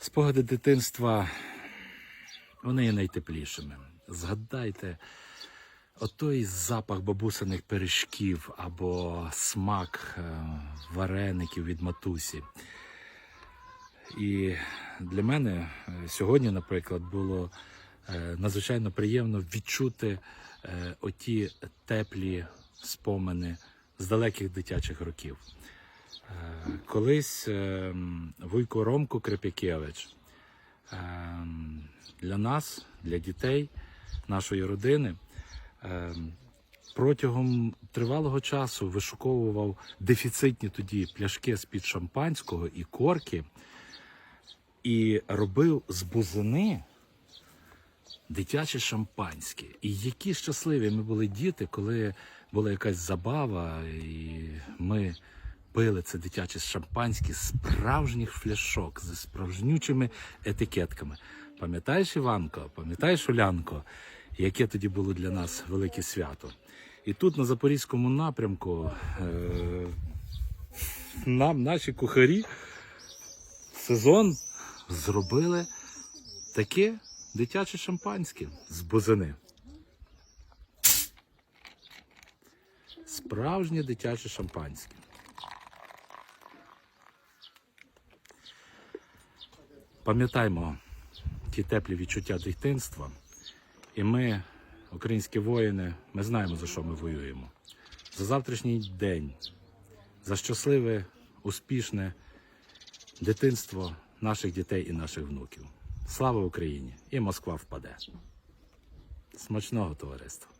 Спогади дитинства, вони є найтеплішими. Згадайте отой запах бабусиних пиріжків або смак е, вареників від матусі. І для мене е, сьогодні, наприклад, було е, надзвичайно приємно відчути оті теплі спомини з далеких дитячих років. Е, Колись е, Вуйко Ромко Крепякевич е, для нас, для дітей, нашої родини, е, протягом тривалого часу вишуковував дефіцитні тоді пляшки з-під шампанського і корки і робив з бузини дитяче шампанське. І які щасливі ми були діти, коли була якась забава, і ми пили це дитяче шампанське з справжніх фляшок, зі справжнючими етикетками. Пам'ятаєш, Іванко, пам'ятаєш, Улянко, яке тоді було для нас велике свято? І тут на Запорізькому напрямку е- нам наші кухарі сезон зробили таке дитяче шампанське з бузини. Справжнє дитяче шампанське. Пам'ятаймо ті теплі відчуття дитинства. І ми, українські воїни, ми знаємо, за що ми воюємо. За завтрашній день, за щасливе, успішне дитинство наших дітей і наших внуків. Слава Україні! І Москва впаде. Смачного товариства!